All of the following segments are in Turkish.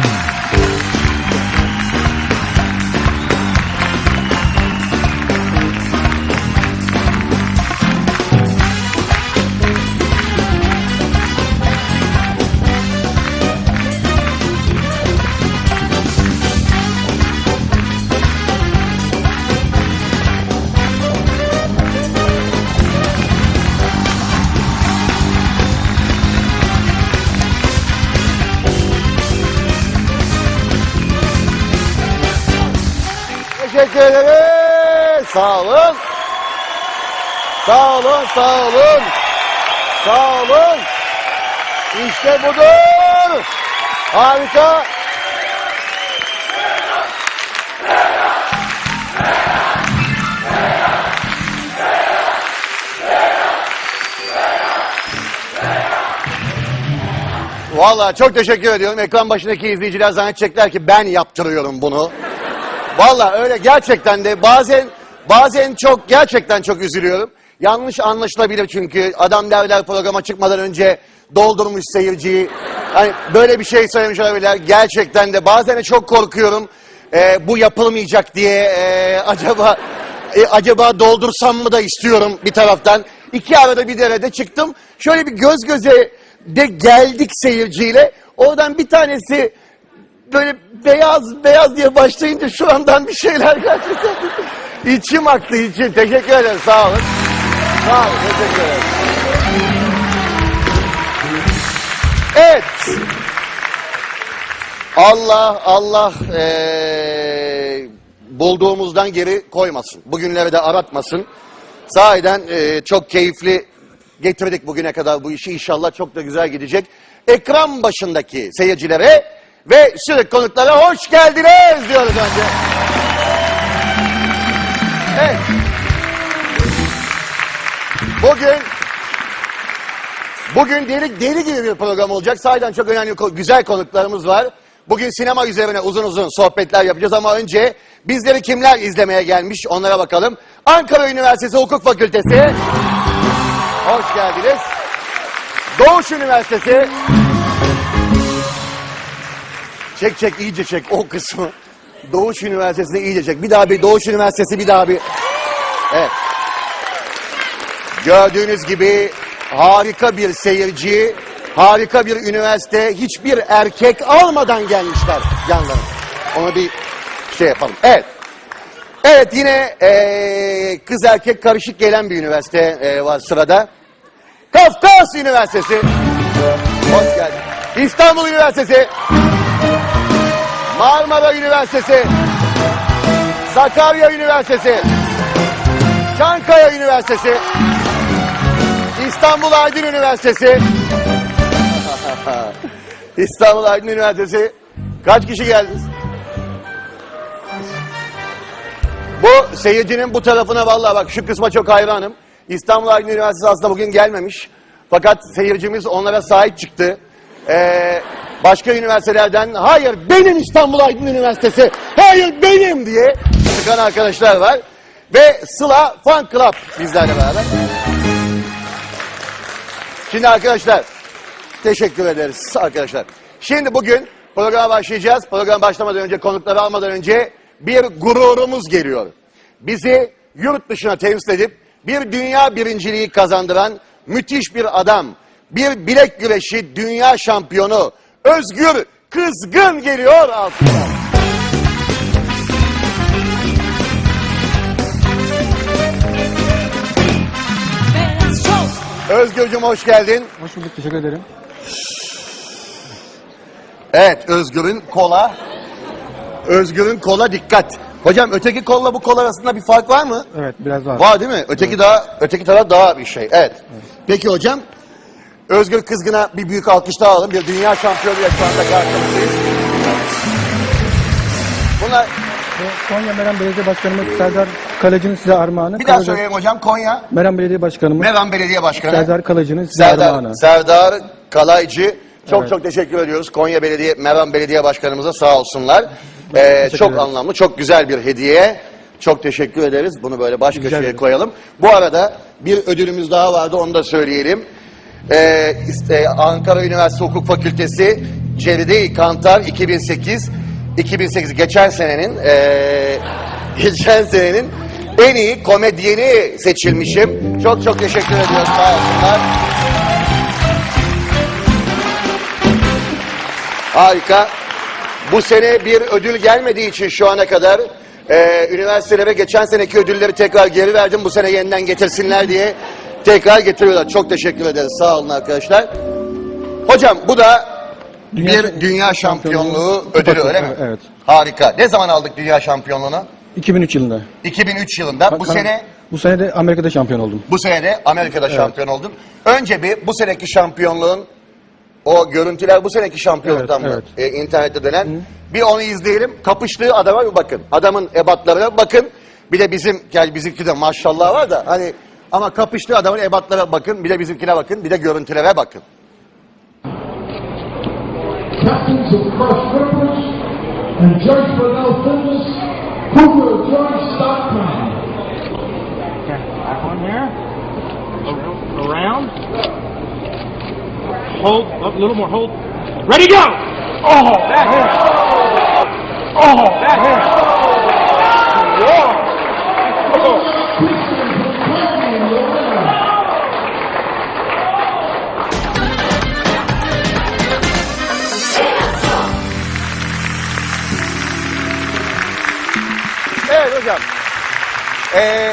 Yeah. Teşekkür ederiz. Sağ olun. Sağ olun, sağ olun. Sağ olun. İşte budur. Harika. Vallahi çok teşekkür ediyorum. Ekran başındaki izleyiciler zannedecekler ki ben yaptırıyorum bunu. Vallahi öyle gerçekten de bazen bazen çok gerçekten çok üzülüyorum. Yanlış anlaşılabilir çünkü adam derler programa çıkmadan önce doldurmuş seyirciyi. Hani böyle bir şey söylemiş olabilirler. Gerçekten de bazen de çok korkuyorum. Ee, bu yapılmayacak diye ee, acaba e, acaba doldursam mı da istiyorum bir taraftan. İki arada bir derede çıktım. Şöyle bir göz göze de geldik seyirciyle. Oradan bir tanesi böyle beyaz beyaz diye başlayınca şu andan bir şeyler gerçekten içim aktı içim. Teşekkür ederim sağ olun. Sağ olun teşekkür ederim. Evet. Allah Allah eee, bulduğumuzdan geri koymasın. Bugünleri de aratmasın. Sahiden eee, çok keyifli getirdik bugüne kadar bu işi. İnşallah çok da güzel gidecek. Ekran başındaki seyircilere ve sürekli konuklara hoş geldiniz diyoruz önce. Evet. Bugün Bugün deli, deli gibi bir program olacak. Sahiden çok önemli, güzel konuklarımız var. Bugün sinema üzerine uzun uzun sohbetler yapacağız ama önce bizleri kimler izlemeye gelmiş onlara bakalım. Ankara Üniversitesi Hukuk Fakültesi. Hoş geldiniz. Doğuş Üniversitesi. Çek çek iyice çek o kısmı. Doğuş Üniversitesi'ni iyice çek. Bir daha bir Doğuş Üniversitesi bir daha bir. Evet. Gördüğünüz gibi harika bir seyirci, harika bir üniversite, hiçbir erkek almadan gelmişler yanlarına. Ona bir şey yapalım. Evet. Evet yine eee, kız erkek karışık gelen bir üniversite eee, var sırada. Kafkas Üniversitesi. Hoş geldin. İstanbul Üniversitesi. Marmara Üniversitesi. Sakarya Üniversitesi. Çankaya Üniversitesi. İstanbul Aydın Üniversitesi. İstanbul Aydın Üniversitesi. Kaç kişi geldiniz? Bu seyircinin bu tarafına vallahi bak şu kısma çok hayranım. İstanbul Aydın Üniversitesi aslında bugün gelmemiş. Fakat seyircimiz onlara sahip çıktı. Ee, başka üniversitelerden hayır benim İstanbul Aydın Üniversitesi, hayır benim diye çıkan arkadaşlar var. Ve Sıla Fan Club bizlerle beraber. Şimdi arkadaşlar teşekkür ederiz arkadaşlar. Şimdi bugün programa başlayacağız. Program başlamadan önce konukları almadan önce bir gururumuz geliyor. Bizi yurt dışına temsil edip bir dünya birinciliği kazandıran müthiş bir adam. Bir bilek güreşi dünya şampiyonu Özgür Kızgın geliyor altına. Özgürcüm hoş geldin. Hoş bulduk, teşekkür ederim. Evet Özgür'ün kola. Özgür'ün kola dikkat. Hocam öteki kolla bu kol arasında bir fark var mı? Evet, biraz var. Var değil mi? Öteki daha öteki taraf daha bir şey. Evet. Peki hocam Özgür Kızgın'a bir büyük alkış daha alalım. Bir dünya şampiyonuyla şu anda karşımızdayız. Bunlar Bu Konya Meram Belediye Başkanımız Serdar Kalecı'nın size armağanı. bir daha söyleyeyim hocam Konya Meram Belediye Başkanımız Meram Belediye Başkanı Serdar Kalecı'nın size Serdar, armağanı. Serdar Kalaycı. Çok Evet. çok teşekkür ediyoruz Konya Belediye, Meram Belediye Başkanımıza sağ olsunlar. Ee, çok ederiz. anlamlı, çok güzel bir hediye. Çok teşekkür ederiz. Bunu böyle baş Rica köşeye koyalım. Bu arada bir ödülümüz daha vardı onu da söyleyelim. Ee, işte Ankara Üniversitesi Hukuk Fakültesi Ceride Kantar 2008 2008 geçen senenin eee, geçen senenin en iyi komedyeni seçilmişim. Çok çok teşekkür ediyorum. Sağ olsunlar. Harika. Bu sene bir ödül gelmediği için şu ana kadar e, üniversitelere geçen seneki ödülleri tekrar geri verdim. Bu sene yeniden getirsinler diye tekrar getiriyorlar. Çok teşekkür ederiz. Sağ olun arkadaşlar. Hocam bu da Dünya- bir dünya şampiyonluğu ödülü öyle mi? evet. Harika. Ne zaman aldık dünya şampiyonluğunu? 2003 yılında. 2003 yılında. Bu Ben- sene Bu sene de Amerika'da şampiyon oldum. bu sene de Amerika'da şampiyon oldun. Önce bir bu seneki şampiyonluğun o görüntüler bu seneki şampiyonluktan Evet, mı? E, internette dönen. Bir onu izleyelim. Kapıştığı adama bir bakın. Adamın ebatlarına bakın. Bir de bizim, yani bizimki de maşallah var da hani ama kapıştığı adamın ebatlara bakın. Bir de bizimkine bakın. Bir de görüntülere bakın. captains of Crush Rippers, and Judge Liddell Fitness, Hoover George Stockman. Back on here. Around. Hold. Up a little more. Hold. Ready, go! Oh, that hit. Oh, that hit. Whoa. Evet hocam. Ee,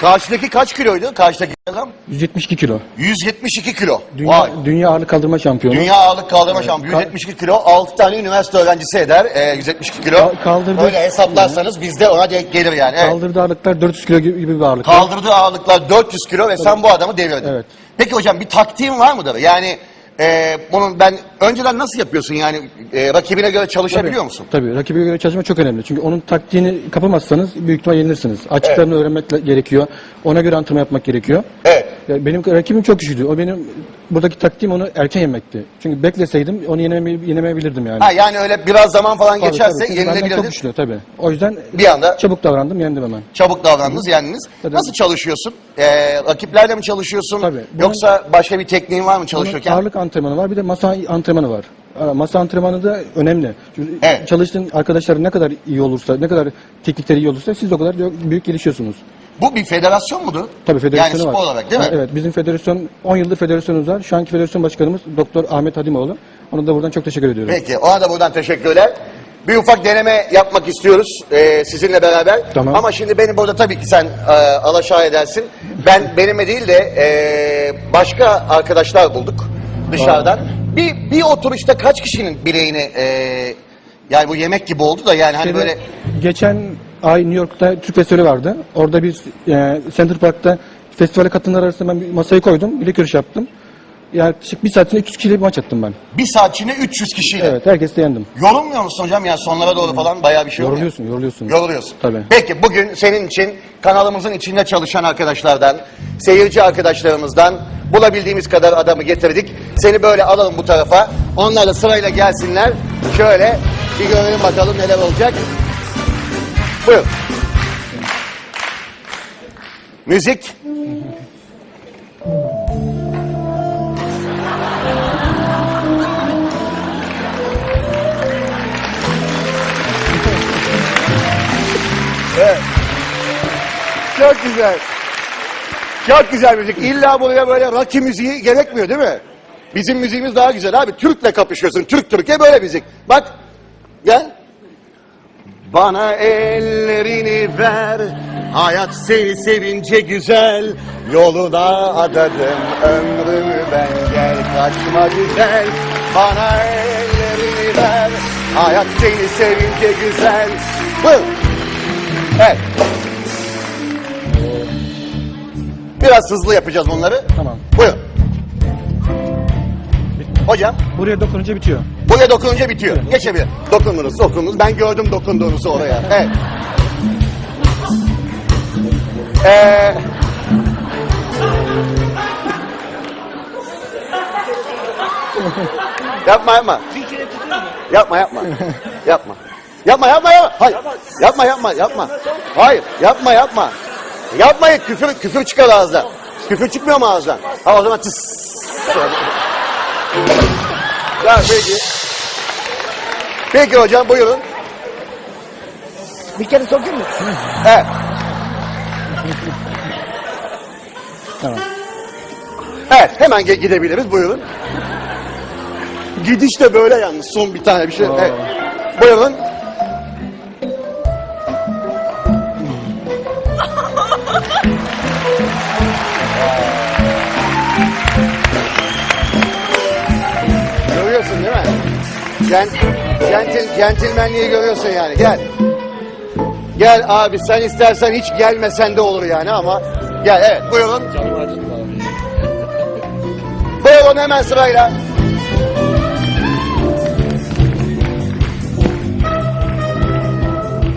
karşıdaki kaç kiloydu? Karşıdaki adam? 172 kilo. 172 kilo. Dünya, Vay. dünya ağırlık kaldırma şampiyonu. Dünya ağırlık kaldırma şampiyonu. Ka- 172 kilo. 6 tane üniversite öğrencisi eder. Ee, 172 kilo. Ka- kaldırdı. Öyle hesaplarsanız bizde ona denk gelir yani. Evet. Kaldırdığı ağırlıklar 400 kilo gibi gibi bir ağırlık. Kaldırdığı ağırlıklar 400 kilo ve sen bu adamı devirdin. Evet. Peki hocam bir taktiğin var mıdır? Yani e, bunun ben önceden nasıl yapıyorsun yani e, rakibine göre çalışabiliyor musun? Tabii rakibe göre çalışma çok önemli. Çünkü onun taktiğini kapamazsanız büyük ihtimal yenilirsiniz. Açıklarını öğrenmek gerekiyor. Ona göre antrenman yapmak gerekiyor. Evet. Ya benim rakibim çok güçlüydü. O benim buradaki taktiğim onu erken yenmekti. Çünkü bekleseydim onu yeneme, yenemeyebilirdim yani. Ha yani öyle biraz zaman falan Tabii, geçerse. Çünkü benden çok güçlü tabii. O yüzden Bir anda çabuk davrandım, yendim hemen. çabuk davrandınız yendiniz. Tabii. Nasıl çalışıyorsun? E, rakiplerle mi çalışıyorsun? Tabii. Bunun- Yoksa başka bir tekniğin var mı Bunun çalışırken? ağırlık antrenmanı var, bir de masa antrenmanı var. Aa, Masa antrenmanı da önemli. Çünkü Evet. çalıştığın arkadaşlar ne kadar iyi olursa, ne kadar teknikleri iyi olursa siz de o kadar büyük gelişiyorsunuz. Bu bir federasyon mudur? Tabii federasyonu Yani var. spor olarak değil mi? Ha, Evet, bizim federasyon 10 yıldır federasyonumuz var. Şu anki federasyon başkanımız Doktor Ahmet Hadimoğlu. Ona da buradan çok teşekkür ediyorum. Peki ona da buradan teşekkürler. Bir ufak deneme yapmak istiyoruz e, sizinle beraber. Tamam. Ama şimdi beni burada tabii ki sen e, alaşağı edersin. Ben benime değil de e, başka arkadaşlar bulduk dışarıdan. Bir, bir oturuşta kaç kişinin bileğini e, yani bu yemek gibi oldu da yani hani Şeyde, böyle Geçen ay New York'ta Türk Festivali vardı. Orada biz e, Center Park'ta festivale katılanlar arasında ben bir masayı koydum. Bilek yarışı yaptım. Yaklaşık bir saatinde 300 kişiyle bir maç attım ben. bir saat içinde 300 kişiyle. Evet, herkes de yendim. Yorulmuyor musun hocam? Yani sonlara doğru falan bayağı bir şey oluyor. Yoruluyorsun, yoruluyorsun. Yoruluyorsun. Tabii. Peki bugün senin için kanalımızın içinde çalışan arkadaşlardan, seyirci arkadaşlarımızdan bulabildiğimiz kadar adamı getirdik. Seni böyle alalım bu tarafa. Onlar da sırayla gelsinler. Şöyle bir görelim bakalım neler olacak. Buyur. Müzik. Evet. Çok güzel. Çok güzel müzik. İlla buraya böyle Rocky müziği gerekmiyor değil mi? Bizim müziğimiz daha güzel abi. Türk'le kapışıyorsun. Türk Türkiye böyle müzik. Bak. Gel. Bana ellerini ver. Hayat seni sevince güzel. Yoluna adadım ömrümü ben gel kaçma güzel. Bana ellerini ver. Hayat seni sevince güzel. Buyur. Evet. Biraz hızlı yapacağız bunları. Tamam. Buyur. Hocam Buraya dokununca bitiyor. buraya dokununca bitiyor. Geçebilir. Dokundunuz, dokundunuz. Ben gördüm dokunduğunuzu oraya. Evet. Ee, yapma yapma. Yapma yapma. Yapma. Yapma yapma yapma. Hayır. Yapma yapma yapma. Hayır. Yapma yapma. Yapmayın. Küfür küfür çıkar ağızdan. Küfür çıkmıyor mu ağızdan? Ha o zaman tıs. Tamam peki. Peki hocam buyurun. Bir kere sokayım mı? Evet. Tamam. Evet hemen gidebiliriz buyurun. Gidiş de böyle yalnız son bir tane bir şey. Evet. Buyurun. Gent, gentil, centilmenliği görüyorsun yani. Gel. Gel abi sen istersen hiç gelmesen de olur yani ama gel evet buyurun. Buyurun hemen sırayla.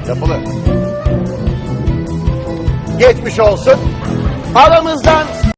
Yapılır. Geçmiş olsun. Aramızdan